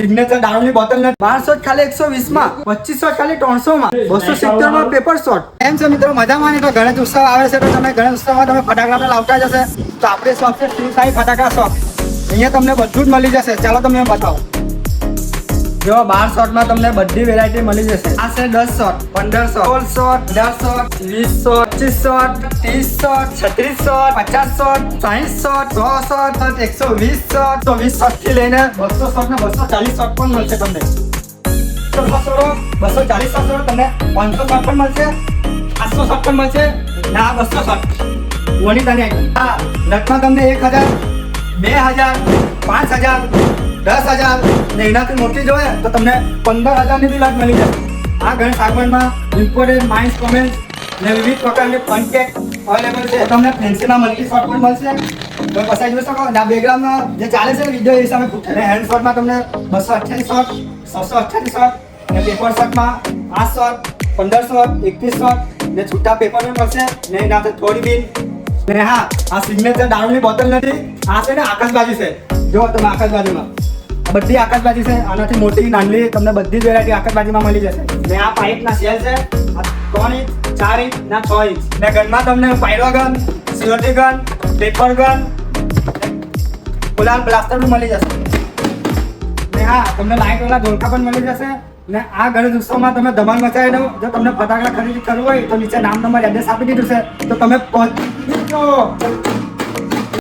Signature દારૂની bottle નથી બારસો ખાલી એકસો વીસમાં, પચીસો ખાલી ત્રણસો માં, બસો સિત્તેરમાં પેપર શોટ એમ છે મિત્રો, મજામાં નહીં તો ગણેશ ઉત્સવ આવે છે, તો તમે ગણેશ ઉત્સવમાં તમે ફટાકડા લાવતા જશે તો આપણે શોપ છે, શ્રી સાઈ ફટાકડા શોપ અહીંયા તમને બધું જ મળી જશે. ચાલો તમે બતાવો. જો બાર શોટમાં તમને બધી વેરાયટી મળી જશે. આ છે દસ શોટ પંદર શોટ સોળ શોટ દસ શોટ વીસ શોટ પચીસ શોટ ત્રીસ શોટ છત્રીસ શોટ પચાસ શોટ સાહીઠ શોટ સો શોટ એકસો વીસ શોટ તો વીસ શોટથી લઈને બસો શોટ ને બસો ચાલીસ શોટ પણ મળશે તમને. બસો ચાલીસ શોટ તમને પાંચસો શોટ પણ મળશે. આઠસો શોટ પણ મળશે. ને, બસો શોટ વણી તને હા નટમાં તમને એક હજાર, બે હજાર, પાંચ હજાર દસ હજાર ને એનાથી મોટી જોઈએ તો તમને પંદર હજારની બી લાભ મળી જશે આ ગણેશ સાગવનમાં ઇમ્પોર્ટેડ માઇન્સ કોમેન્ટ ને વિવિધ પ્રકારની ફન અવેલેબલ છે. તમને ફેન્સીના મલ્ટી શોટ પણ મળશે. તમે પસાઈ જોઈ શકો. આ બેકગ્રાઉન્ડમાં જે ચાલે છે વીડિયો એ અને હેન્ડ શોટમાં તમને બસો અઠ્યાવીસ શોટ છસો અઠ્યાવીસ શોટ ને પેપર શોટમાં આઠ શોટ પંદર શોટ એકવીસ શોટ ને છૂટા પેપર પણ મળશે. ને એના થોડી બિન. ને હા, આ સિગ્નેચર દારૂની બોટલ નથી. આ છે ને આકાશબાજી છે. જો તમે આકાશબાજીમાં બધી આકાશબાજી છે, આનાથી મોટી, નાની, તમને બધી જ વેરાયટી આકાશબાજીમાં મળી જશે. ને આ પાઇપના સેલ છે ત્રણ ઇંચ ચાર ઇંચ ના છ ઇંચ ને ગનમાં તમને પાયરો ગન સિલોટી ગન પેપર ગન ગુલાલ બ્લાસ્ટર પણ મળી જશે. ને હા, તમને લાઇટ વાળા ઢોલકા પણ મળી જશે. ને આ ગણેશ ઉત્સવમાં તમે ધમાલ મચાવી દો. જો તમને ફટાકડા ખરીદી કરવું હોય તો નીચે નામ, નંબર એડ્રેસ આપી દીધું છે. તો તમે પહોંચી.